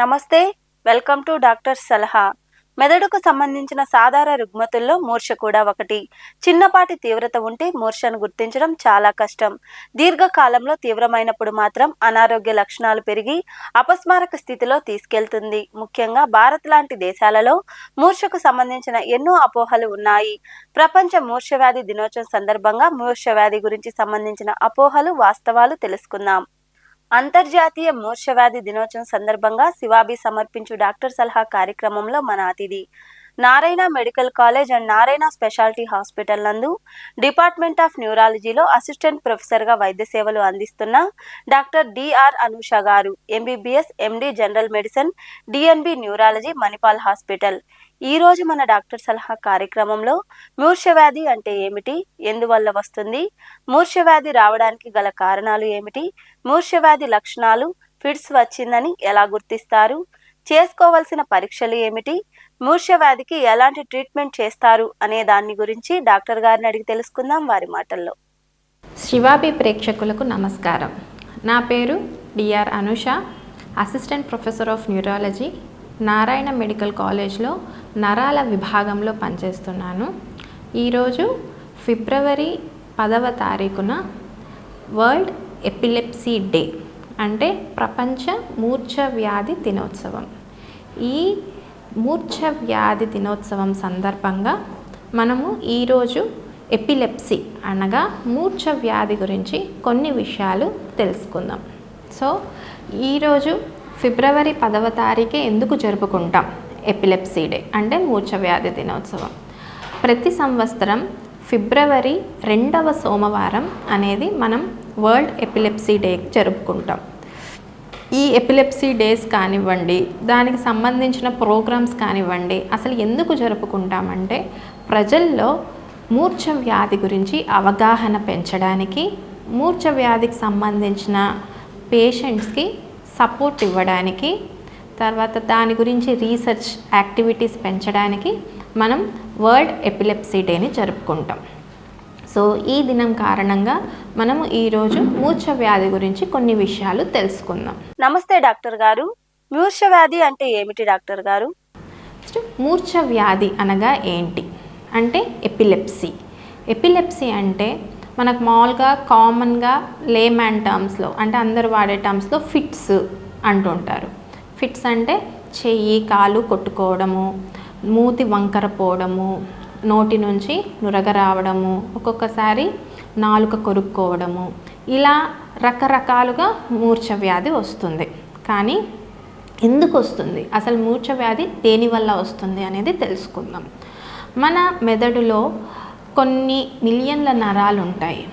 నమస్తే welcome to doctor సలహా. మెదడుకు సంబంధించిన సాధారణ రుగ్మతుల్లో మూర్ఛ కూడా ఒకటి. చిన్నపాటి తీవ్రత ఉంటే మూర్ఛను గుర్తించడం చాలా కష్టం. దీర్ఘకాలంలో తీవ్రమైనప్పుడు మాత్రం అనారోగ్య లక్షణాలు పెరిగి అపస్మారక స్థితిలో తీసుకెళ్తుంది. ముఖ్యంగా భారత్ లాంటి దేశాలలో మూర్ఛకు సంబంధించిన ఎన్నో అపోహలు ఉన్నాయి. ప్రపంచ మూర్ఛ వ్యాధి దినోత్సవం సందర్భంగా మూర్ఛ వ్యాధి గురించి సంబంధించిన అపోహలు వాస్తవాలు తెలుసుకుందాం. అంతర్జాతీయ మూర్ఛవ్యాధి దినోత్సవం సందర్భంగా శివాబి సమర్పించు డాక్టర్ సలహా కార్యక్రమంలో మన అతిథి. Narayana medical college and Narayana speciality hospital నందు డిపార్ట్మెంట్ ఆఫ్ న్యూరాలజీలో అసిస్టెంట్ ప్రొఫెసర్గా వైద్య సేవలు అందిస్తున్న డాక్టర్ డిఆర్ అనూష గారు MBBS MD general medicine DNB neurology Manipal hospital. ఈ రోజు మన డాక్టర్ సలహా కార్యక్రమంలో మూర్ఛవ్యాధి అంటే ఏమిటి? ఎందువల్ల వస్తుంది? మూర్ఛవ్యాధి రావడానికి గల కారణాలు ఏమిటి? మూర్ఛవ్యాధి లక్షణాలు ఫిట్స్ వచ్చిందని ఎలా గుర్తిస్తారు? చేసుకోవాల్సిన పరీక్షలు ఏమిటి? మూర్ఛవ్యాధికి ఎలాంటి ట్రీట్మెంట్ చేస్తారు అనే దాని గురించి డాక్టర్ గారిని అడిగి తెలుసుకుందాం వారి మాటల్లో. శివాబి ప్రేక్షకులకు నమస్కారం. నా పేరు D R Anusha assistant professor of neurology Narayana medical కాలేజ్లో నరాల విభాగంలో పనిచేస్తున్నాను. ఈరోజు ఫిబ్రవరి పదవ తారీఖున వరల్డ్ ఎపిలెప్సీ డే అంటే ప్రపంచ మూర్ఛ వ్యాధి దినోత్సవం. ఈ మూర్ఛ వ్యాధి దినోత్సవం సందర్భంగా మనము ఈరోజు ఎపిలెప్సీ అనగా మూర్ఛ వ్యాధి గురించి కొన్ని విషయాలు తెలుసుకుందాం. సో ఈరోజు ఫిబ్రవరి పదవ తారీఖే ఎందుకు జరుపుకుంటాం ఎపిలెప్సీ డే అంటే మూర్ఛ వ్యాధి దినోత్సవం? ప్రతి సంవత్సరం ఫిబ్రవరి రెండవ సోమవారం అనేది మనం వరల్డ్ ఎపిలెప్సీ డే జరుపుకుంటాం. ఈ ఎపిలెప్సీ డేస్ కానివ్వండి దానికి సంబంధించిన ప్రోగ్రామ్స్ కానివ్వండి అసలు ఎందుకు జరుపుకుంటామంటే ప్రజల్లో మూర్ఛ వ్యాధి గురించి అవగాహన పెంచడానికి మూర్ఛ వ్యాధికి సంబంధించిన పేషెంట్స్కి సపోర్ట్ ఇవ్వడానికి తర్వాత దాని గురించి రీసెర్చ్ యాక్టివిటీస్ పెంచడానికి మనం వరల్డ్ ఎపిలెప్సీ డేని జరుపుకుంటాం. సో ఈ దినం కారణంగా మనము ఈరోజు మూర్ఛ వ్యాధి గురించి కొన్ని విషయాలు తెలుసుకుందాం. నమస్తే డాక్టర్ గారు. మూర్ఛ వ్యాధి అంటే ఏమిటి డాక్టర్ గారు? మూర్ఛ వ్యాధి అనగా ఏంటి? అంటే ఎపిలెప్సీ. ఎపిలెప్సీ అంటే మనకు మామూలుగా కామన్గా లేమ్యాన్ టర్మ్స్లో అంటే అందరు వాడే టర్మ్స్లో ఫిట్స్ అంటుంటారు. ఫిట్స్ అంటే చెయ్యి కాలు కొట్టుకోవడము మూతి వంకర పోవడము నోటి నుంచి నురగ రావడము ఒక్కొక్కసారి నాలుక కొరుక్కోవడము. ఇలా రకరకాలుగా మూర్ఛ వ్యాధి వస్తుంది. కానీ ఎందుకు వస్తుంది? అసలు మూర్ఛ వ్యాధి దేనివల్ల వస్తుంది అనేది తెలుసుకుందాం. మన మెదడులో కొన్ని మిలియన్ల నరాలు ఉంటాయి.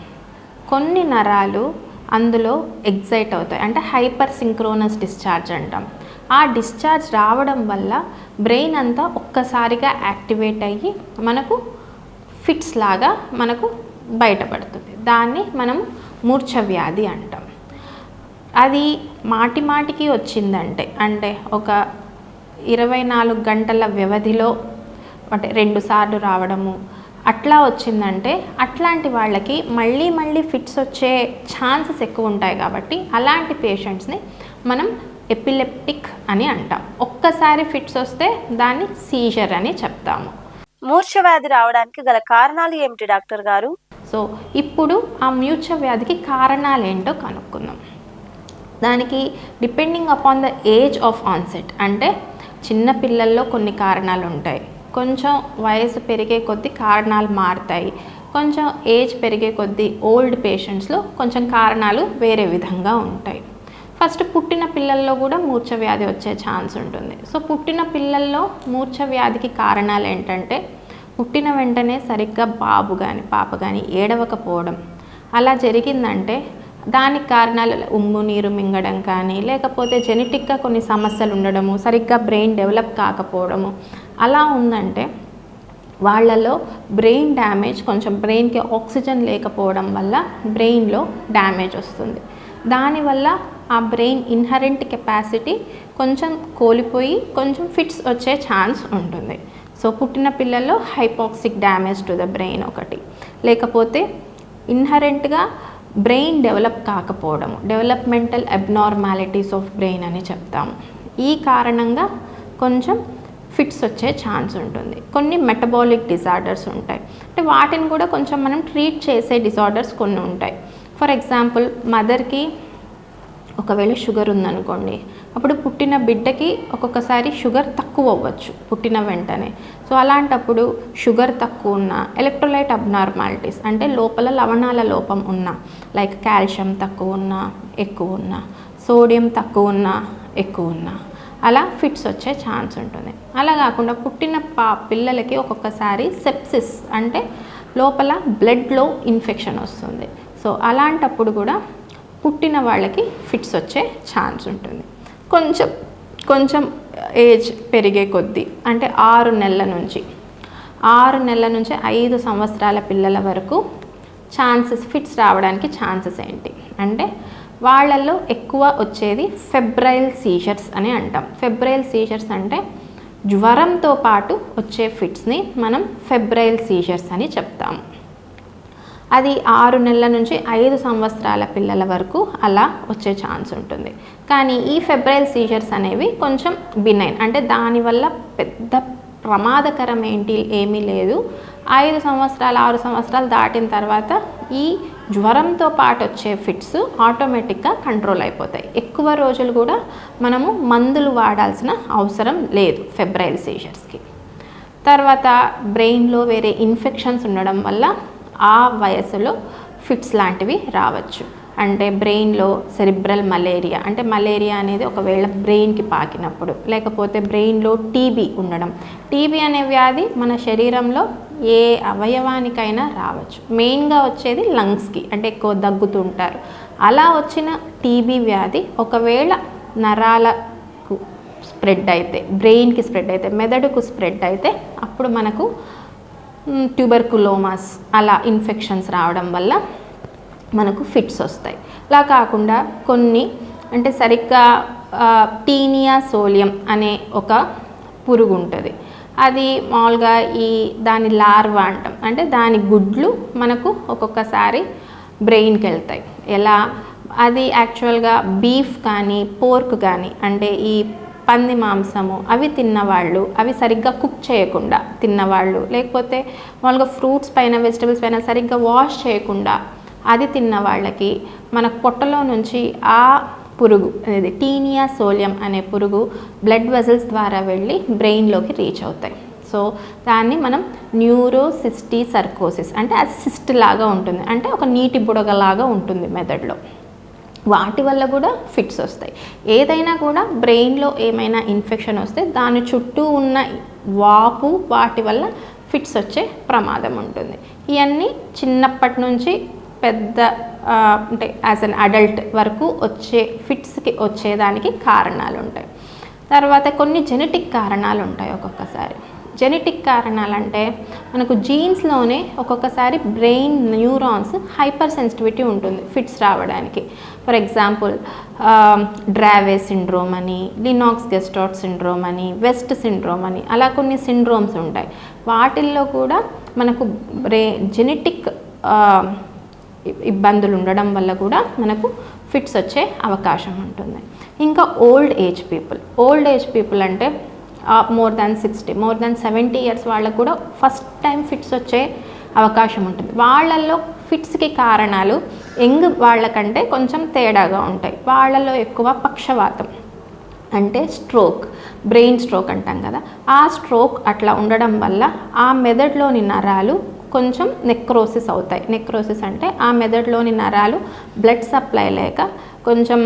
కొన్ని నరాలు అందులో ఎగ్జైట్ అవుతాయి. అంటే హైపర్ సింక్రోనస్ డిశ్చార్జ్ అంటాం. ఆ డిశ్చార్జ్ రావడం వల్ల బ్రెయిన్ అంతా ఒక్కసారిగా యాక్టివేట్ అయ్యి మనకు ఫిట్స్ లాగా మనకు బయటపడుతుంది. దాన్ని మనం మూర్ఛ వ్యాధి అంటాం. అది మాటి మాటికి వచ్చిందంటే అంటే ఒక ఇరవై నాలుగు గంటల వ్యవధిలో అంటే రెండు సార్లు రావడము అట్లా వచ్చిందంటే అట్లాంటి వాళ్ళకి మళ్ళీ మళ్ళీ ఫిట్స్ వచ్చే ఛాన్సెస్ ఎక్కువ ఉంటాయి కాబట్టి అలాంటి పేషెంట్స్ని మనం ఎపిలెప్టిక్ అని అంటాం. ఒక్కసారి ఫిట్స్ వస్తే దాన్ని సీజర్ అని చెప్తాము. మూర్ఛ వ్యాధి రావడానికి గల కారణాలు ఏమిటి డాక్టర్ గారు? సో ఇప్పుడు ఆ మ్యూచ వ్యాధికి కారణాలు ఏంటో కనుక్కుందాం. దానికి depending upon the age of onset అంటే చిన్న పిల్లల్లో కొన్ని కారణాలు ఉంటాయి. కొంచెం వయసు పెరిగే కొద్దీ కారణాలు మారుతాయి. కొంచెం ఏజ్ పెరిగే కొద్దీ ఓల్డ్ పేషెంట్స్లో కొంచెం కారణాలు వేరే విధంగా ఉంటాయి. ఫస్ట్ పుట్టిన పిల్లల్లో కూడా మూర్ఛ వ్యాధి వచ్చే ఛాన్స్ ఉంటుంది. సో పుట్టిన పిల్లల్లో మూర్ఛ వ్యాధికి కారణాలు ఏంటంటే పుట్టిన వెంటనే సరిగ్గా బాబు కానీ పాప కానీ ఏడవకపోవడం. అలా జరిగిందంటే దానికి కారణాలు ఉమ్ము నీరు మింగడం కానీ లేకపోతే జెనెటిక్గా కొన్ని సమస్యలు ఉండడము సరిగ్గా బ్రెయిన్ డెవలప్ కాకపోవడము అలా ఉందంటే వాళ్ళలో బ్రెయిన్ డ్యామేజ్ కొంచెం బ్రెయిన్కి ఆక్సిజన్ లేకపోవడం వల్ల బ్రెయిన్లో డ్యామేజ్ వస్తుంది. దానివల్ల ఆ బ్రెయిన్ ఇన్హరెంట్ కెపాసిటీ కొంచెం కోల్పోయి కొంచెం ఫిట్స్ వచ్చే ఛాన్స్ ఉంటుంది. సో పుట్టిన పిల్లల్లో hypoxic damage to the brain ఒకటి. లేకపోతే ఇన్హరెంట్గా బ్రెయిన్ డెవలప్ కాకపోవడము డెవలప్మెంటల్ అబ్నార్మాలిటీస్ ఆఫ్ బ్రెయిన్ అని చెప్తాము ఈ కారణంగా కొంచెం ఫిట్స్ వచ్చే ఛాన్స్ ఉంటుంది. కొన్ని మెటబాలిక్ డిజార్డర్స్ ఉంటాయి. అంటే వాటిని కూడా కొంచెం మనం ట్రీట్ చేసే డిజార్డర్స్ కొన్ని ఉంటాయి. ఫర్ ఎగ్జాంపుల్ మదర్కి ఒకవేళ షుగర్ ఉందనుకోండి అప్పుడు పుట్టిన బిడ్డకి ఒక్కొక్కసారి షుగర్ తక్కువ అవ్వచ్చు పుట్టిన వెంటనే. సో అలాంటప్పుడు షుగర్ తక్కువ ఉన్న ఎలక్ట్రోలైట్ అబ్నార్మాలిటీస్ అంటే లోపల లవణాల లోపం ఉన్న లైక్ కాల్షియం తక్కువ ఉన్న ఎక్కువ ఉన్న సోడియం తక్కువ ఉన్న ఎక్కువ ఉన్న అలా ఫిట్స్ వచ్చే ఛాన్స్ ఉంటుంది. అలా కాకుండా పుట్టిన పా పిల్లలకి ఒక్కొక్కసారి సెప్సిస్ అంటే లోపల బ్లడ్లో ఇన్ఫెక్షన్ వస్తుంది. సో అలాంటప్పుడు కూడా పుట్టిన వాళ్ళకి ఫిట్స్ వచ్చే ఛాన్స్ ఉంటుంది. కొంచెం కొంచెం ఏజ్ పెరిగే కొద్దీ అంటే ఆరు నెలల నుంచి ఆరు నెలల నుంచి ఐదు సంవత్సరాల పిల్లల వరకు ఛాన్సెస్ ఫిట్స్ రావడానికి ఛాన్సెస్ ఏంటి? అంటే వాళ్ళల్లో ఎక్కువ వచ్చేది ఫెబ్రైల్ సీజర్స్ అని అంటాం. ఫెబ్రైల్ సీజర్స్ అంటే జ్వరంతో పాటు వచ్చే ఫిట్స్ని మనం ఫెబ్రైల్ సీజర్స్ అని చెప్తాము. అది ఆరు నెలల నుంచి ఐదు సంవత్సరాల పిల్లల వరకు అలా వచ్చే ఛాన్స్ ఉంటుంది. కానీ ఈ ఫెబ్రైల్ సీజర్స్ అనేవి కొంచెం బినైన్ అంటే దానివల్ల పెద్ద ప్రమాదకరం ఏంటి ఏమీ లేదు. ఐదు సంవత్సరాలు ఆరు సంవత్సరాలు దాటిన తర్వాత ఈ జ్వరంతో పాటు వచ్చే ఫిట్స్ ఆటోమేటిక్గా కంట్రోల్ అయిపోతాయి. ఎక్కువ రోజులు కూడా మనము మందులు వాడాల్సిన అవసరం లేదు ఫెబ్రైల్ సీజర్స్కి. తర్వాత బ్రెయిన్లో వేరే ఇన్ఫెక్షన్స్ ఉండడం వల్ల ఆ వయసులో ఫిట్స్ లాంటివి రావచ్చు. అంటే బ్రెయిన్లో సెరిబ్రల్ మలేరియా అంటే మలేరియా అనేది ఒకవేళ బ్రెయిన్కి పాకినప్పుడు లేకపోతే బ్రెయిన్లో టీబీ ఉండడం. టీబీ అనే వ్యాధి మన శరీరంలో ఏ అవయవానికైనా రావచ్చు. మెయిన్గా వచ్చేది లంగ్స్కి అంటే ఎక్కువ దగ్గుతుంటారు అలా వచ్చిన టీబీ వ్యాధి ఒకవేళ నరాలకు స్ప్రెడ్ అయితే బ్రెయిన్కి స్ప్రెడ్ అయితే మెదడుకు స్ప్రెడ్ అయితే అప్పుడు మనకు ట్యూబర్కులోమాస్ అలా ఇన్ఫెక్షన్స్ రావడం వల్ల మనకు ఫిట్స్ వస్తాయి. అలా కాకుండా కొన్ని అంటే సరిగ్గా టీనియా సోలియం అనే ఒక పురుగు ఉంటుంది. అది మామూలుగా ఈ దాని లార్వా అంటాం. అంటే దాని గుడ్లు మనకు ఒక్కొక్కసారి బ్రెయిన్కి వెళ్తాయి. ఎలా? అది యాక్చువల్గా బీఫ్ కానీ పోర్క్ కానీ అంటే ఈ పంది మాంసము అవి తిన్నవాళ్ళు అవి సరిగ్గా కుక్ చేయకుండా తిన్నవాళ్ళు లేకపోతే మామూలుగా ఫ్రూట్స్ పైన వెజిటబుల్స్ పైన సరిగ్గా వాష్ చేయకుండా అది తిన్న వాళ్ళకి మన పొట్టలో నుంచి ఆ పురుగు అనేది టీనియా సోలియం అనే పురుగు బ్లడ్ వెజల్స్ ద్వారా వెళ్ళి బ్రెయిన్లోకి రీచ్ అవుతాయి. సో దాన్ని మనం న్యూరోసిస్టీ సర్కోసిస్ అంటే అది సిస్ట్ లాగా ఉంటుంది. అంటే ఒక నీటి బుడగలాగా ఉంటుంది మెదడులో. వాటి వల్ల కూడా ఫిట్స్ వస్తాయి. ఏదైనా కూడా బ్రెయిన్లో ఏమైనా ఇన్ఫెక్షన్ వస్తే దాని చుట్టూ ఉన్న వాపు వాటి వల్ల ఫిట్స్ వచ్చే ప్రమాదం ఉంటుంది. ఇవన్నీ చిన్నప్పటి నుంచి పెద్ద అంటే యాజ్ అన్ అడల్ట్ వరకు వచ్చే ఫిట్స్కి వచ్చేదానికి కారణాలు ఉంటాయి తర్వాత కొన్ని జెనెటిక్ కారణాలు ఉంటాయి ఒక్కొక్కసారి. జెనెటిక్ కారణాలంటే మనకు జీన్స్లోనే ఒక్కొక్కసారి బ్రెయిన్ న్యూరాన్స్ హైపర్ సెన్సిటివిటీ ఉంటుంది ఫిట్స్ రావడానికి. ఫర్ ఎగ్జాంపుల్ డ్రావే సిండ్రోమ్ అని లినాక్స్ గెస్టాట్ సిండ్రోమ్ అని వెస్ట్ సిండ్రోమ్ అని అలా కొన్ని సిండ్రోమ్స్ ఉంటాయి. వాటిల్లో కూడా మనకు బ్రే జెనెటిక్ ఇబ్బందులు ఉండడం వల్ల కూడా మనకు ఫిట్స్ వచ్చే అవకాశం ఉంటుంది. ఇంకా old age people old age people అంటే more than sixty more than seventy years వాళ్ళకు కూడా ఫస్ట్ టైం ఫిట్స్ వచ్చే అవకాశం ఉంటుంది. వాళ్ళల్లో ఫిట్స్కి కారణాలు యంగ్ వాళ్ళకంటే కొంచెం తేడాగా ఉంటాయి. వాళ్ళలో ఎక్కువ పక్షవాతం అంటే స్ట్రోక్ బ్రెయిన్ స్ట్రోక్ అంటాం కదా. ఆ స్ట్రోక్ అట్లా ఉండడం వల్ల ఆ మెదడులోని నరాలు కొంచెం నెక్రోసిస్ అవుతాయి. నెక్రోసిస్ అంటే ఆ మెదడులోని నరాలు బ్లడ్ సప్లై లేక కొంచెం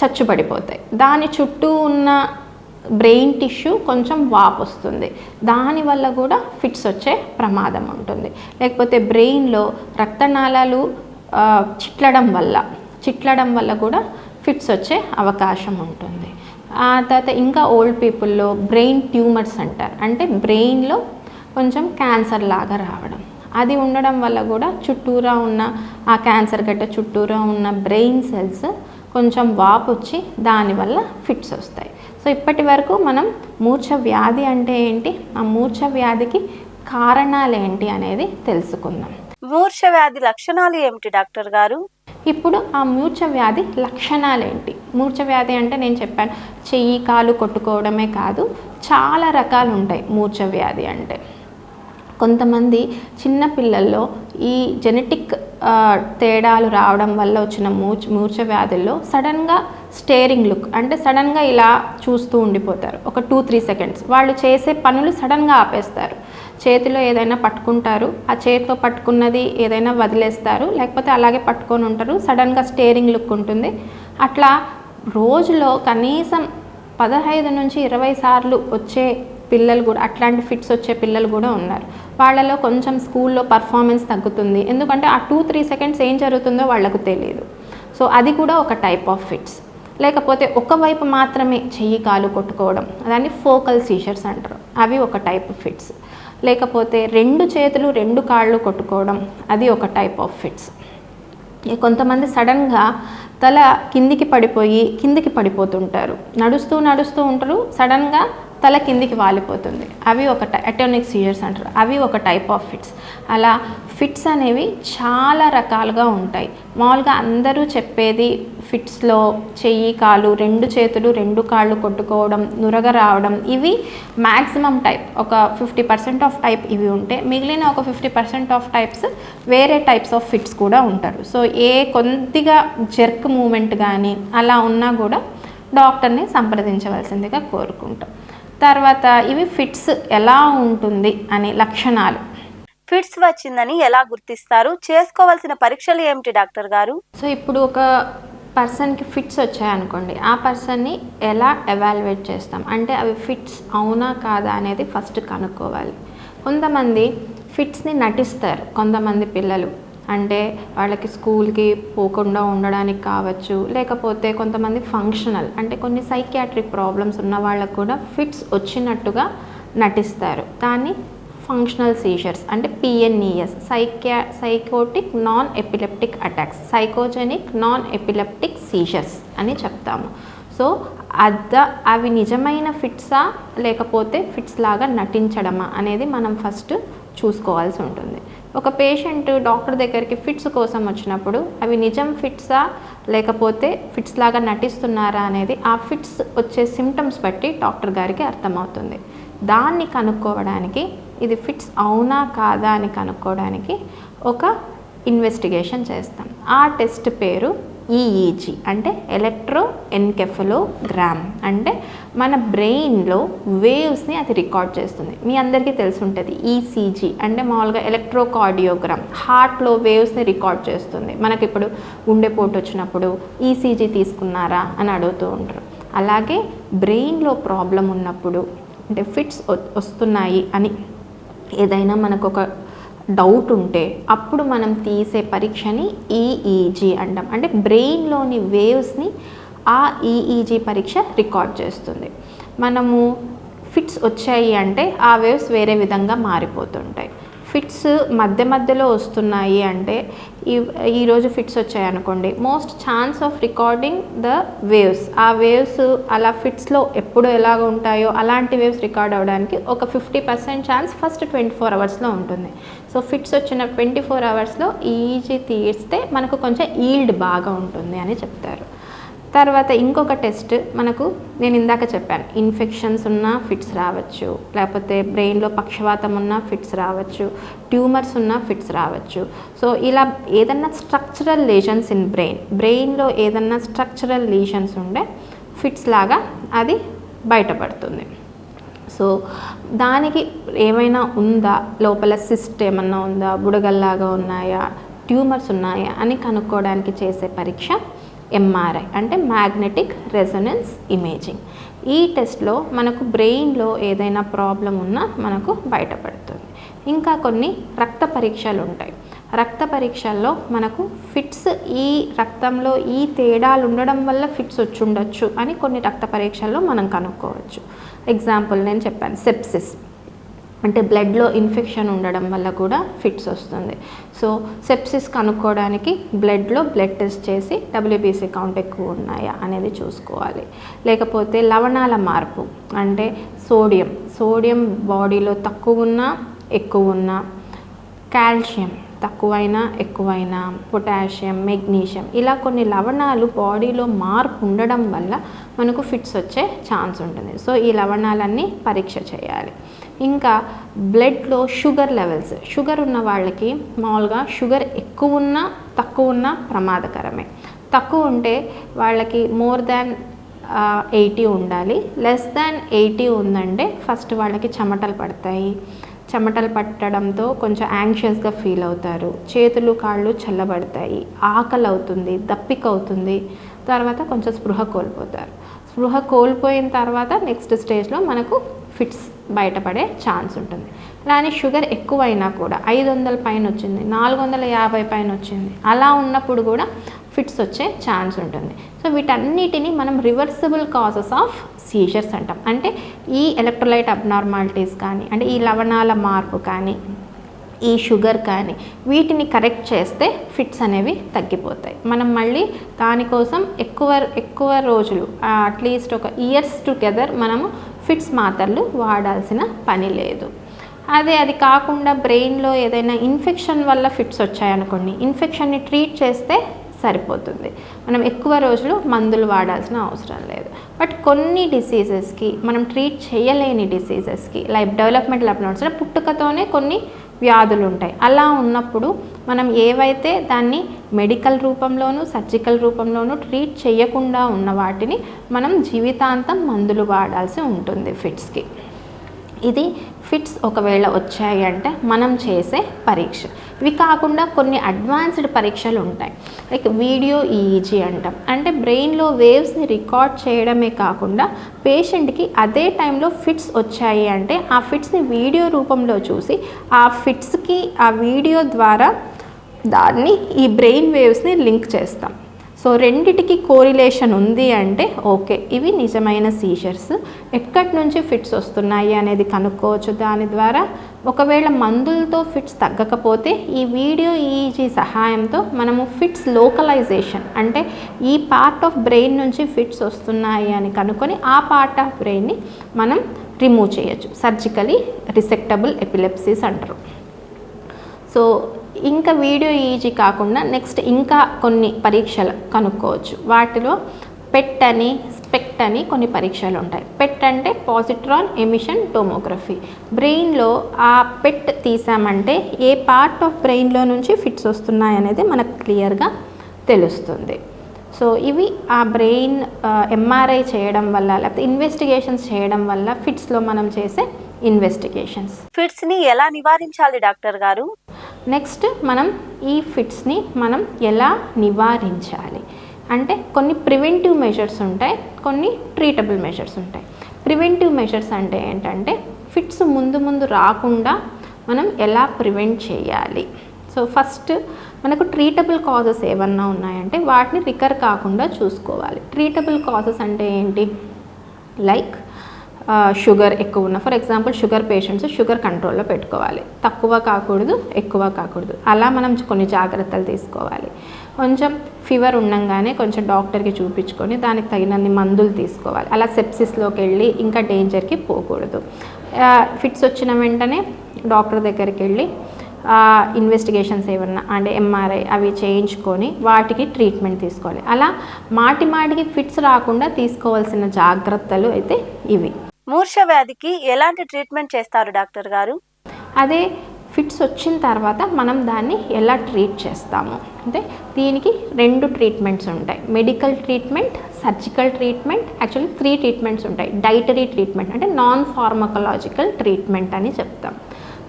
చచ్చుపడిపోతాయి చచ్చుబడిపోతాయి. దాని చుట్టూ ఉన్న బ్రెయిన్ టిష్యూ కొంచెం వాపు వస్తుంది. దానివల్ల కూడా ఫిట్స్ వచ్చే ప్రమాదం ఉంటుంది. లేకపోతే బ్రెయిన్లో రక్తనాళాలు చిట్లడం వల్ల చిట్లడం వల్ల కూడా ఫిట్స్ వచ్చే అవకాశం ఉంటుంది. ఆ తర్వాత ఇంకా ఓల్డ్ పీపుల్లో బ్రెయిన్ ట్యూమర్స్ అంటారు. అంటే బ్రెయిన్లో కొంచెం క్యాన్సర్ లాగా రావడం. అది ఉండడం వల్ల కూడా చుట్టూరా ఉన్న ఆ క్యాన్సర్ గడ్డ చుట్టూరా ఉన్న బ్రెయిన్ సెల్స్ కొంచెం వాపు వచ్చి దానివల్ల ఫిట్స్ వస్తాయి. సో ఇప్పటి వరకు మనం మూర్ఛ వ్యాధి అంటే ఏంటి? ఆ మూర్ఛ వ్యాధికి కారణాలు ఏంటి అనేది తెలుసుకుందాం. మూర్ఛ వ్యాధి లక్షణాలు ఏమిటి డాక్టర్ గారు? ఇప్పుడు ఆ మూర్ఛ వ్యాధి లక్షణాలు ఏంటి? మూర్ఛ వ్యాధి అంటే నేను చెప్పాను చెయ్యి కాలు కొట్టుకోవడమే కాదు చాలా రకాలు ఉంటాయి మూర్ఛ వ్యాధి అంటే. కొంతమంది చిన్న పిల్లల్లో ఈ జెనెటిక్ తేడాలు రావడం వల్ల వచ్చిన మూర్చ మూర్ఛ వ్యాధుల్లో సడన్గా స్టేరింగ్ లుక్ అంటే సడన్గా ఇలా చూస్తూ ఉండిపోతారు. ఒక టూ త్రీ సెకండ్స్. వాళ్ళు చేసే పనులు సడన్గా ఆపేస్తారు. చేతిలో ఏదైనా పట్టుకుంటారు. ఆ చేతిలో పట్టుకున్నది ఏదైనా వదిలేస్తారు. లేకపోతే అలాగే పట్టుకొని ఉంటారు. సడన్గా స్టేరింగ్ లుక్ ఉంటుంది. అట్లా రోజులో కనీసం పదహైదు నుంచి ఇరవై సార్లు వచ్చే పిల్లలు కూడా అట్లాంటి ఫిట్స్ వచ్చే పిల్లలు కూడా ఉన్నారు. వాళ్ళలో కొంచెం స్కూల్లో పర్ఫార్మెన్స్ తగ్గుతుంది. ఎందుకంటే ఆ టూ త్రీ సెకండ్స్ ఏం జరుగుతుందో వాళ్ళకు తెలియదు సో అది కూడా ఒక టైప్ ఆఫ్ ఫిట్స్. లేకపోతే ఒకవైపు మాత్రమే చెయ్యి కాలు కొట్టుకోవడం దాన్ని ఫోకల్ సీజర్స్ అంటారు. అవి ఒక టైప్ ఫిట్స్. లేకపోతే రెండు చేతులు రెండు కాళ్ళు కొట్టుకోవడం అది ఒక టైప్ ఆఫ్ ఫిట్స్. కొంతమంది సడన్గా తల కిందికి పడిపోయి కిందికి పడిపోతుంటారు. నడుస్తూ నడుస్తూ ఉంటారు. సడన్గా తల కిందికి వాలిపోతుంది. అవి ఒక అటోనిక్ సీజర్స్ అంటారు. అవి ఒక టైప్ ఆఫ్ ఫిట్స్. అలా ఫిట్స్ అనేవి చాలా రకాలుగా ఉంటాయి. మామూలుగా అందరూ చెప్పేది ఫిట్స్లో చెయ్యి కాలు రెండు చేతులు రెండు కాళ్ళు కొట్టుకోవడం నురగ రావడం ఇవి మ్యాక్సిమం టైప్. ఒక ఫిఫ్టీ పర్సెంట్ ఆఫ్ టైప్ ఇవి ఉంటే మిగిలిన ఒక ఫిఫ్టీ పర్సెంట్ ఆఫ్ టైప్స్ వేరే టైప్స్ ఆఫ్ ఫిట్స్ కూడా ఉంటారు. సో ఏ కొద్దిగా జర్క్ మూమెంట్ కానీ అలా ఉన్నా కూడా డాక్టర్ని సంప్రదించవలసిందిగా కోరుకుంటాం. తర్వాత ఇవి ఫిట్స్ ఎలా ఉంటుంది అనే లక్షణాలు. ఫిట్స్ వచ్చిందని ఎలా గుర్తిస్తారు? చేసుకోవాల్సిన పరీక్షలు ఏమిటి డాక్టర్ గారు? సో ఇప్పుడు ఒక పర్సన్కి ఫిట్స్ వచ్చాయనుకోండి ఆ పర్సన్ని ఎలా ఎవాల్యుయేట్ చేస్తాం? అంటే అవి ఫిట్స్ అవునా కాదా అనేది ఫస్ట్ కనుక్కోవాలి. కొంతమంది ఫిట్స్ని నటిస్తారు కొంతమంది పిల్లలు. అంటే వాళ్ళకి స్కూల్కి పోకుండా ఉండడానికి కావచ్చు లేకపోతే కొంతమంది ఫంక్షనల్ అంటే కొన్ని సైకియాట్రిక్ ప్రాబ్లమ్స్ ఉన్న వాళ్ళకు కూడా ఫిట్స్ వచ్చినట్టుగా నటిస్తారు. దాన్ని ఫంక్షనల్ సీజర్స్ అంటే PNES సైక్యా psychotic non epileptic attacks psychogenic non epileptic seizures అని చెప్తాము. సో అద్ద అవి నిజమైన ఫిట్సా లేకపోతే ఫిట్స్ లాగా నటించడమా అనేది మనం ఫస్ట్ చూసుకోవాల్సి ఉంటుంది. ఒక పేషెంట్ డాక్టర్ దగ్గరికి ఫిట్స్ కోసం వచ్చినప్పుడు అవి నిజం ఫిట్సా లేకపోతే ఫిట్స్ లాగా నటిస్తున్నారా అనేది ఆ ఫిట్స్ వచ్చే సిమ్టమ్స్ బట్టి డాక్టర్ గారికి అర్థమవుతుంది. దాన్ని కనుక్కోవడానికి ఇది ఫిట్స్ అవునా కాదా అని కనుక్కోవడానికి ఒక ఇన్వెస్టిగేషన్ చేస్తాం. ఆ టెస్ట్ పేరు ఈఈజీ అంటే ఎలక్ట్రో ఎన్కెఫలోగ్రామ్ అంటే మన బ్రెయిన్లో వేవ్స్ని అది రికార్డ్ చేస్తుంది. మీ అందరికీ తెలిసి ఉంటుంది ఈసీజీ అంటే మామూలుగా ఎలక్ట్రోకార్డియోగ్రామ్ హార్ట్లో వేవ్స్ని రికార్డ్ చేస్తుంది. మనకి ఇప్పుడు గుండెపోటు వచ్చినప్పుడు ఈసీజీ తీసుకున్నారా అని అడుగుతూ ఉంటారు. అలాగే బ్రెయిన్లో ప్రాబ్లం ఉన్నప్పుడు అంటే ఫిట్స్ వస్తున్నాయి అని ఏదైనా మనకు ఒక డౌట్ ఉంటే అప్పుడు మనం తీసే పరీక్షని ఈఈజీ అంటాం. అంటే బ్రెయిన్లోని వేవ్స్ని ఆ ఈఈజీ పరీక్ష రికార్డ్ చేస్తుంది. మనము ఫిట్స్ వచ్చాయి అంటే ఆ వేవ్స్ వేరే విధంగా మారిపోతుంటాయి. ఫిట్స్ మధ్య మధ్యలో వస్తున్నాయి అంటే ఈ ఈరోజు ఫిట్స్ వచ్చాయి అనుకోండి. Most chance of recording the waves ఆ వేవ్స్ అలా ఫిట్స్లో ఎప్పుడు ఎలాగ ఉంటాయో అలాంటి వేవ్స్ రికార్డ్ అవ్వడానికి ఒక fifty percent chance first twenty four అవర్స్లో ఉంటుంది. సో ఫిట్స్ వచ్చిన ట్వంటీ ఫోర్ అవర్స్లో ఈజీ తీస్తే మనకు కొంచెం ఈల్డ్ బాగా ఉంటుంది అని చెప్తారు. తర్వాత ఇంకొక టెస్ట్ మనకు నేను ఇందాక చెప్పాను. ఇన్ఫెక్షన్స్ ఉన్న ఫిట్స్ రావచ్చు. లేకపోతే బ్రెయిన్లో పక్షవాతం ఉన్న ఫిట్స్ రావచ్చు. ట్యూమర్స్ ఉన్న ఫిట్స్ రావచ్చు. సో ఇలా ఏదన్నా స్ట్రక్చరల్ లేషన్స్ ఇన్ బ్రెయిన్ బ్రెయిన్లో ఏదన్నా స్ట్రక్చరల్ లీషన్స్ ఉండే ఫిట్స్ లాగా అది బయటపడుతుంది. సో దానికి ఏమైనా ఉందా? లోపల సిస్ట్ ఏమన్నా ఉందా? బుడగల్లాగా ఉన్నాయా? ట్యూమర్స్ ఉన్నాయా? అని కనుక్కోవడానికి చేసే పరీక్ష ఎంఆర్ఐ అంటే మ్యాగ్నెటిక్ రెజొనెన్స్ ఇమేజింగ్ ఈ టెస్ట్లో మనకు బ్రెయిన్లో ఏదైనా ప్రాబ్లం ఉన్నా మనకు బయటపడుతుంది. ఇంకా కొన్ని రక్త పరీక్షలు ఉంటాయి. రక్త పరీక్షల్లో మనకు ఫిట్స్ ఈ రక్తంలో ఈ తేడాలు ఉండడం వల్ల ఫిట్స్ వచ్చి ఉండొచ్చు అని కొన్ని రక్త పరీక్షల్లో మనం కనుక్కోవచ్చు. ఎగ్జాంపుల్ నేను చెప్పాను సెప్సిస్ అంటే బ్లడ్లో ఇన్ఫెక్షన్ ఉండడం వల్ల కూడా ఫిట్స్ వస్తుంది. సో సెప్సిస్ కనుక్కోవడానికి బ్లడ్లో బ్లడ్ టెస్ట్ చేసి డబ్ల్యూబీసీ కౌంట్ ఎక్కువ ఉన్నాయా అనేది చూసుకోవాలి. లేకపోతే లవణాల మార్పు అంటే సోడియం సోడియం బాడీలో తక్కువ ఉన్నా ఎక్కువ ఉన్నా కాల్షియం తక్కువైనా ఎక్కువైనా పొటాషియం మెగ్నీషియం ఇలా కొన్ని లవణాలు బాడీలో మార్పు ఉండడం వల్ల మనకు ఫిట్స్ వచ్చే ఛాన్స్ ఉంటుంది. సో ఈ లవణాలన్నీ పరీక్ష చేయాలి. ఇంకా బ్లడ్లో షుగర్ లెవెల్స్. షుగర్ ఉన్న వాళ్ళకి మామూలుగా షుగర్ ఎక్కువ ఉన్నా తక్కువ ఉన్నా ప్రమాదకరమే. తక్కువ ఉంటే వాళ్ళకి మోర్ దాన్ ఎయిటీ ఉండాలి. లెస్ దాన్ ఎయిటీ ఉందంటే ఫస్ట్ వాళ్ళకి చెమటలు పడతాయి. చెమటలు పట్టడంతో కొంచెం యాంగ్షియస్గా ఫీల్ అవుతారు. చేతులు కాళ్ళు చల్లబడతాయి. ఆకలి అవుతుంది దప్పిక అవుతుంది తర్వాత కొంచెం స్పృహ కోల్పోతారు. స్పృహ కోల్పోయిన తర్వాత నెక్స్ట్ స్టేజ్లో మనకు ఫిట్స్ బయటపడే ఛాన్స్ ఉంటుంది. కానీ షుగర్ ఎక్కువైనా కూడా ఐదు వందల పైన వచ్చింది నాలుగు వందల యాభై పైన వచ్చింది. అలా ఉన్నప్పుడు కూడా ఫిట్స్ వచ్చే ఛాన్స్ ఉంటుంది. సో వీటన్నిటిని మనం రివర్సిబుల్ కాజెస్ ఆఫ్ సీజర్స్ అంటాం. అంటే ఈ ఎలక్ట్రోలైట్ అబ్నార్మాలిటీస్ కానీ అంటే ఈ లవణాల మార్పు కానీ ఈ షుగర్ కానీ వీటిని కరెక్ట్ చేస్తే ఫిట్స్ అనేవి తగ్గిపోతాయి. మనం మళ్ళీ దానికోసం ఎక్కువ ఎక్కువ రోజులు అట్లీస్ట్ ఒక ఇయర్స్ టుగెదర్ మనము ఫిట్స్ మాత్రలు వాడాల్సిన పని లేదు. అదే అది కాకుండా బ్రెయిన్లో ఏదైనా ఇన్ఫెక్షన్ వల్ల ఫిట్స్ వచ్చాయనుకోండి ఇన్ఫెక్షన్ని ట్రీట్ చేస్తే సరిపోతుంది. మనం ఎక్కువ రోజులు మందులు వాడాల్సిన అవసరం లేదు. బట్ కొన్ని డిసీజెస్కి మనం ట్రీట్ చేయలేని డిసీజెస్కి లైక్ డెవలప్మెంట్ అప్నాట్స్ పుట్టుకతోనే కొన్ని వ్యాధులు ఉంటాయి. అలా ఉన్నప్పుడు మనం ఏవైతే దాన్ని మెడికల్ రూపంలోనూ సర్జికల్ రూపంలోనూ ట్రీట్ చేయకుండా ఉన్న వాటిని మనం జీవితాంతం మందులు వాడాల్సి ఉంటుంది ఫిట్స్కి. ఇది ఫిట్స్ ఒకవేళ వచ్చాయి అంటే మనం చేసే పరీక్ష. ఇవి కాకుండా కొన్ని అడ్వాన్స్డ్ పరీక్షలు ఉంటాయి. లైక్ వీడియో ఈఈజీ అంటాం. అంటే బ్రెయిన్లో వేవ్స్ని రికార్డ్ చేయడమే కాకుండా పేషెంట్కి అదే టైంలో ఫిట్స్ వచ్చాయి అంటే ఆ ఫిట్స్ని వీడియో రూపంలో చూసి ఆ ఫిట్స్కి ఆ వీడియో ద్వారా దాన్ని ఈ బ్రెయిన్ వేవ్స్ని లింక్ చేస్తాం. సో రెండిటికి కోరిలేషన్ ఉంది అంటే ఓకే ఇవి నిజమైన సీజర్స్ ఎక్కడి నుంచి ఫిట్స్ వస్తున్నాయి అనేది కనుక్కోవచ్చు దాని ద్వారా. ఒకవేళ మందులతో ఫిట్స్ తగ్గకపోతే ఈ వీడియో ఈజీ సహాయంతో మనము ఫిట్స్ లోకలైజేషన్ అంటే ఈ పార్ట్ ఆఫ్ బ్రెయిన్ నుంచి ఫిట్స్ వస్తున్నాయి అని కనుక్కొని ఆ పార్ట్ ఆఫ్ బ్రెయిన్ని మనం రిమూవ్ చేయొచ్చు. సర్జికలీ రిసెక్టబుల్ ఎపిలెప్సీస్ అంటారు. సో ఇంకా వీడియో ఈజీ కాకుండా నెక్స్ట్ ఇంకా కొన్ని పరీక్షలు కనుక్కోవచ్చు. వాటిలో పెట్ అని స్పెక్ట్ అని కొన్ని పరీక్షలు ఉంటాయి. పెట్ అంటే పాజిట్రాన్ ఎమిషన్ టోమోగ్రఫీ. బ్రెయిన్లో ఆ పెట్ తీసామంటే ఏ పార్ట్ ఆఫ్ బ్రెయిన్లో నుంచి ఫిట్స్ వస్తున్నాయి అనేది మనకు క్లియర్గా తెలుస్తుంది. సో ఇవి ఆ బ్రెయిన్ ఎంఆర్ఐ చేయడం వల్ల లేకపోతే ఇన్వెస్టిగేషన్స్ చేయడం వల్ల ఫిట్స్లో మనం చేసే ఇన్వెస్టిగేషన్స్. ఫిట్స్ని ఎలా నివారించాలి డాక్టర్ గారు? నెక్స్ట్ మనం ఈ ఫిట్స్ని మనం ఎలా నివారించాలి? అంటే కొన్ని ప్రివెంటివ్ మెజర్స్ ఉంటాయి కొన్ని ట్రీటబుల్ మెజర్స్ ఉంటాయి. ప్రివెంటివ్ మెజర్స్ అంటే ఏంటంటే ఫిట్స్ ముందు ముందు రాకుండా మనం ఎలా ప్రివెంట్ చేయాలి? సో ఫస్ట్ మనకు ట్రీటబుల్ కాజెస్ ఏమన్నా ఉన్నాయంటే వాటిని రికర్ కాకుండా చూసుకోవాలి. ట్రీటబుల్ కాజెస్ అంటే ఏంటి? లైక్ షుగర్ ఎక్కువ ఉన్న for example sugar patients sugar కంట్రోల్లో పెట్టుకోవాలి. తక్కువ కాకూడదు ఎక్కువ కాకూడదు. అలా మనం కొన్ని జాగ్రత్తలు తీసుకోవాలి. కొంచెం ఫీవర్ ఉండగానే కొంచెం డాక్టర్కి చూపించుకొని దానికి తగినన్ని మందులు తీసుకోవాలి. అలా సెప్సిస్లోకి వెళ్ళి ఇంకా డేంజర్కి పోకూడదు. ఫిట్స్ వచ్చిన వెంటనే డాక్టర్ దగ్గరికి వెళ్ళి ఇన్వెస్టిగేషన్స్ ఏమన్నా అంటే ఎంఆర్ఐ అవి చేయించుకొని వాటికి ట్రీట్మెంట్ తీసుకోవాలి. అలా మాటి మాటికి ఫిట్స్ రాకుండా తీసుకోవాల్సిన జాగ్రత్తలు అయితే ఇవి. మూర్ఛ వ్యాధికి ఎలాంటి ట్రీట్మెంట్ చేస్తారు డాక్టర్ గారు? అదే ఫిట్స్ వచ్చిన తర్వాత మనం దాన్ని ఎలా ట్రీట్ చేస్తాము? అంటే దీనికి రెండు ట్రీట్మెంట్స్ ఉంటాయి. Medical treatment surgical treatment actually three treatments ఉంటాయి. డైటరీ ట్రీట్మెంట్ అంటే నాన్ ఫార్మకలాజికల్ ట్రీట్మెంట్ అని చెప్తాం.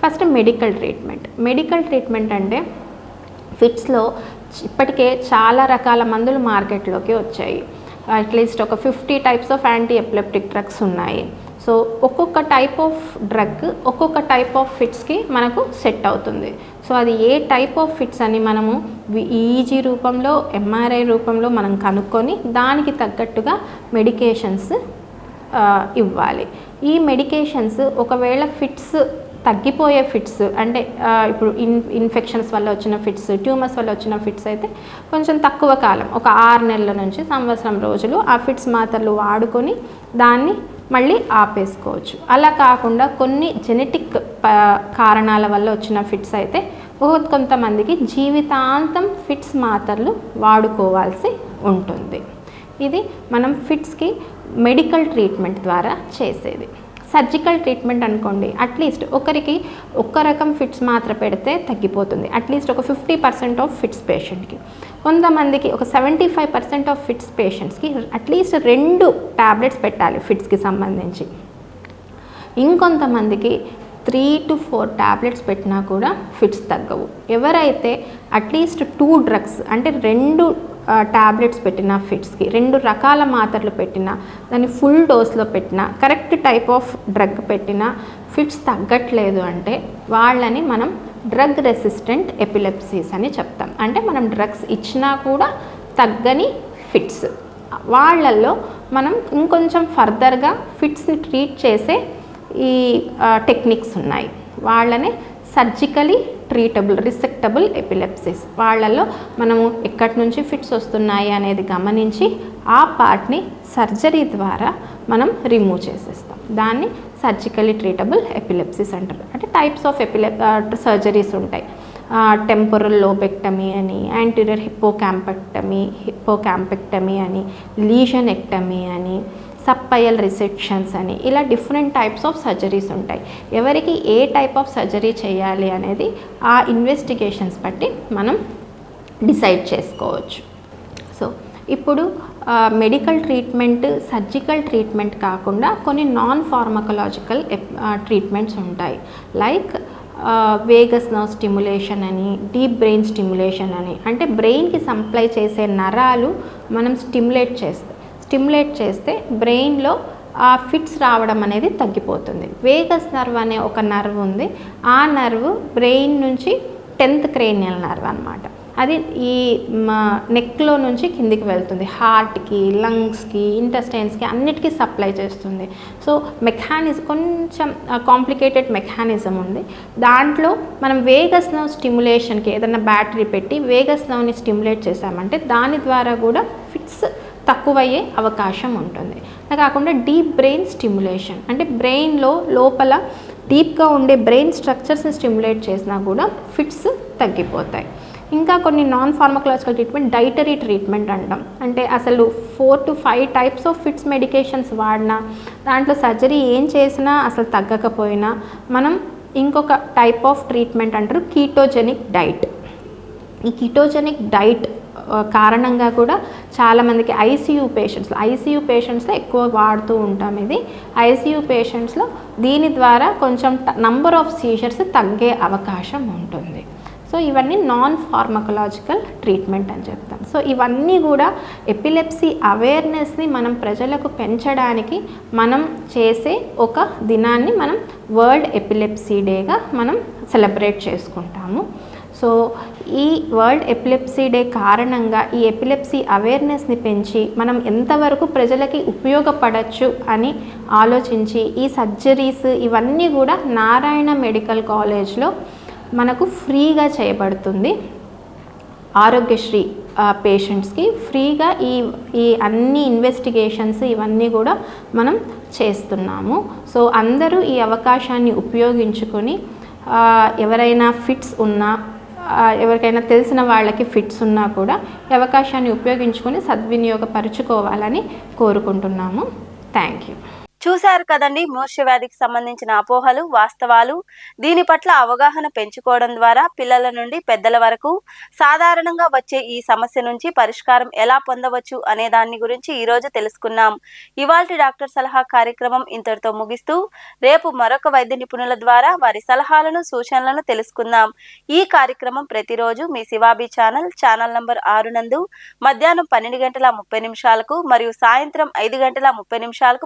First medical treatment. Medical treatment అంటే ఫిట్స్లో ఇప్పటికే చాలా రకాల మందులు మార్కెట్లోకి వచ్చాయి. అట్లీస్ట్ ఒక fifty types of anti epileptic drugs ఉన్నాయి. సో ఒక్కొక్క టైప్ ఆఫ్ డ్రగ్ ఒక్కొక్క టైప్ ఆఫ్ ఫిట్స్కి మనకు సెట్ అవుతుంది. సో అది ఏ టైప్ ఆఫ్ ఫిట్స్ అని మనము ఈజీ రూపంలో ఎంఆర్ఐ రూపంలో మనం కనుక్కొని దానికి తగ్గట్టుగా మెడికేషన్స్ ఇవ్వాలి. ఈ మెడికేషన్స్ ఒకవేళ ఫిట్స్ తగ్గిపోయే ఫిట్స్ అంటే ఇప్పుడు ఇన్ ఇన్ఫెక్షన్స్ వల్ల వచ్చిన ఫిట్స్ ట్యూమర్స్ వల్ల వచ్చిన ఫిట్స్ అయితే కొంచెం తక్కువ కాలం ఒక ఆరు నెలల నుంచి సంవత్సరం రోజులు ఆ ఫిట్స్ మాత్రలు వాడుకొని దాన్ని మళ్ళీ ఆపేసుకోవచ్చు. అలా కాకుండా కొన్ని జెనెటిక్ కారణాల వల్ల వచ్చిన ఫిట్స్ అయితే కొంతమందికి జీవితాంతం ఫిట్స్ మాత్రలు వాడుకోవాల్సి ఉంటుంది. ఇది మనం ఫిట్స్కి మెడికల్ ట్రీట్మెంట్ ద్వారా చేసేది. సర్జికల్ ట్రీట్మెంట్ అనుకోండి అట్లీస్ట్ ఒకరికి ఒక్క రకం ఫిట్స్ మాత్ర పెడితే తగ్గిపోతుంది. అట్లీస్ట్ ఒక ఫిఫ్టీ పర్సెంట్ ఆఫ్ ఫిట్స్ పేషెంట్కి. కొంతమందికి ఒక seventy five percent of fits పేషెంట్స్కి అట్లీస్ట్ రెండు ట్యాబ్లెట్స్ పెట్టాలి ఫిట్స్కి సంబంధించి. ఇంకొంతమందికి త్రీ టు ఫోర్ ట్యాబ్లెట్స్ పెట్టినా కూడా ఫిట్స్ తగ్గవు. ఎవరైతే అట్లీస్ట్ టూ డ్రగ్స్ అంటే రెండు ట్యాబ్లెట్స్ పెట్టిన ఫిట్స్కి రెండు రకాల మాత్రలు పెట్టినా దాన్ని ఫుల్ డోస్లో పెట్టినా కరెక్ట్ టైప్ ఆఫ్ డ్రగ్ పెట్టినా ఫిట్స్ తగ్గట్లేదు అంటే వాళ్ళని మనం డ్రగ్ రెసిస్టెంట్ ఎపిలెప్సీస్ అని చెప్తాం. అంటే మనం డ్రగ్స్ ఇచ్చినా కూడా తగ్గని ఫిట్స్. వాళ్ళల్లో మనం ఇంకొంచెం ఫర్దర్గా ఫిట్స్ని ట్రీట్ చేసే ఈ టెక్నిక్స్ ఉన్నాయి. వాళ్ళనే సర్జికలీ ట్రీటబుల్ రిసెక్టబుల్ ఎపిలెప్సిస్. వాళ్ళల్లో మనము ఎక్కడి నుంచి ఫిట్స్ వస్తున్నాయి అనేది గమనించి ఆ పార్ట్ని సర్జరీ ద్వారా మనం రిమూవ్ చేసేస్తాం. దాన్ని సర్జికలీ ట్రీటబుల్ ఎపిలెప్సిస్ అంటారు అంటే టైప్స్ ఆఫ్ ఎపిలెప్ సర్జరీస్ ఉంటాయి. Uh, టెంపరల్ లోబెక్టమీ అని యాంటీరియర్ హిప్పోకాంపెక్టమీ హిప్పోకాంపెక్టమీ అని లీషన్ ఎక్టమీ అని సప్పయల్ రిసెక్షన్స్ అని ఇలా డిఫరెంట్ టైప్స్ ఆఫ్ సర్జరీస్ ఉంటాయి. ఎవరికి ఏ టైప్ ఆఫ్ సర్జరీ చేయాలి అనేది ఆ ఇన్వెస్టిగేషన్స్ బట్టి మనం డిసైడ్ చేసుకోవచ్చు. సో ఇప్పుడు మెడికల్ ట్రీట్మెంట్ సర్జికల్ ట్రీట్మెంట్ కాకుండా కొన్ని నాన్ ఫార్మకలాజికల్ ట్రీట్మెంట్స్ ఉంటాయి. లైక్ వేగస్ నర్వ్ స్టిమ్యులేషన్ అని డీప్ బ్రెయిన్ స్టిమ్యులేషన్ అని. అంటే బ్రెయిన్కి సప్లై చేసే నరాలు మనం స్టిమ్యులేట్ చేస్తాం స్టిమ్యులేట్ చేస్తే బ్రెయిన్లో ఆ ఫిట్స్ రావడం అనేది తగ్గిపోతుంది. వేగస్ నర్వ్ అనే ఒక నర్వ్ ఉంది. ఆ నర్వ్ బ్రెయిన్ నుంచి టెన్త్ క్రేనియల్ నర్వ్ అనమాట అది ఈ నెక్లో నుంచి కిందికి వెళ్తుంది. హార్ట్కి లంగ్స్కి ఇంటెస్టైన్స్కి అన్నిటికీ సప్లై చేస్తుంది. సో మెకానిజం కొంచెం కాంప్లికేటెడ్ మెకానిజం ఉంది. దాంట్లో మనం వేగస్ నవ్ స్టిమ్యులేషన్కి ఏదైనా బ్యాటరీ పెట్టి వేగస్ నవ్ని స్టిమ్యులేట్ చేశామంటే దాని ద్వారా కూడా ఫిట్స్ తక్కువయ్యే అవకాశం ఉంటుంది. అలా కాకుండా డీప్ బ్రెయిన్ స్టిమ్యులేషన్ అంటే బ్రెయిన్లో లోపల డీప్గా ఉండే బ్రెయిన్ స్ట్రక్చర్స్ని స్టిమ్యులేట్ చేసినా కూడా ఫిట్స్ తగ్గిపోతాయి. ఇంకా కొన్ని non pharmacological treatment dietary treatment అంటాం. అంటే అసలు four to five types of fits medications వాడినా దాంట్లో సర్జరీ ఏం చేసినా అసలు తగ్గకపోయినా మనం ఇంకొక టైప్ ఆఫ్ ట్రీట్మెంట్ అంటారు కీటోజెనిక్ డైట్ ఈ కీటోజెనిక్ డైట్ కారణంగా కూడా చాలామందికి ఐసీయూ పేషెంట్స్లో ఐసీయూ పేషెంట్స్లో ఎక్కువ వాడుతూ ఉంటాం ఇది. ఐసీయూ పేషెంట్స్లో దీని ద్వారా కొంచెం నంబర్ ఆఫ్ సీజర్స్ తగ్గే అవకాశం ఉంటుంది. సో ఇవన్నీ నాన్ ఫార్మకలాజికల్ ట్రీట్మెంట్ అని చెప్తాం సో ఇవన్నీ కూడా ఎపిలెప్సీ అవేర్నెస్ని మనం ప్రజలకు పెంచడానికి మనం చేసే ఒక దినాన్ని మనం వరల్డ్ ఎపిలెప్సీ డేగా మనం సెలబ్రేట్ చేసుకుంటాము. సో ఈ వరల్డ్ ఎపిలెప్సీ డే కారణంగా ఈ ఎపిలెప్సీ అవేర్నెస్ని పెంచి మనం ఎంతవరకు ప్రజలకి ఉపయోగపడచ్చు అని ఆలోచించి ఈ సర్జరీస్ ఇవన్నీ కూడా నారాయణ మెడికల్ కాలేజ్లో మనకు ఫ్రీగా చేయబడుతుంది. ఆరోగ్యశ్రీ పేషెంట్స్కి ఫ్రీగా ఈ ఈ అన్ని ఇన్వెస్టిగేషన్స్ ఇవన్నీ కూడా మనం చేస్తున్నాము. సో అందరూ ఈ అవకాశాన్ని ఉపయోగించుకొని ఎవరైనా ఫిట్స్ ఉన్నా ఎవరికైనా తెలిసిన వాళ్ళకి ఫిట్స్ ఉన్నా కూడా ఈ అవకాశాన్ని ఉపయోగించుకొని సద్వినియోగపరుచుకోవాలని కోరుకుంటున్నాము. Thank you. చూశారు కదండి మూర్ష వ్యాధికి సంబంధించిన అపోహలు వాస్తవాలు. దీని పట్ల అవగాహన పెంచుకోవడం ద్వారా పిల్లల నుండి పెద్దల వరకు సాధారణంగా వచ్చే ఈ సమస్య నుంచి పరిష్కారం ఎలా పొందవచ్చు అనే దాని గురించి ఈరోజు తెలుసుకున్నాం. ఇవాల్టి డాక్టర్ సలహా కార్యక్రమం ఇంతటితో ముగిస్తూ రేపు మరొక వైద్య నిపుణుల ద్వారా వారి సలహాలను సూచనలను తెలుసుకుందాం. ఈ కార్యక్రమం ప్రతిరోజు మీ శివాబీ ఛానల్ ఛానల్ నంబర్ ఆరు నందు మధ్యాహ్నం పన్నెండు గంటల ముప్పై నిమిషాలకు మరియు సాయంత్రం ఐదు గంటల ముప్పై నిమిషాలకు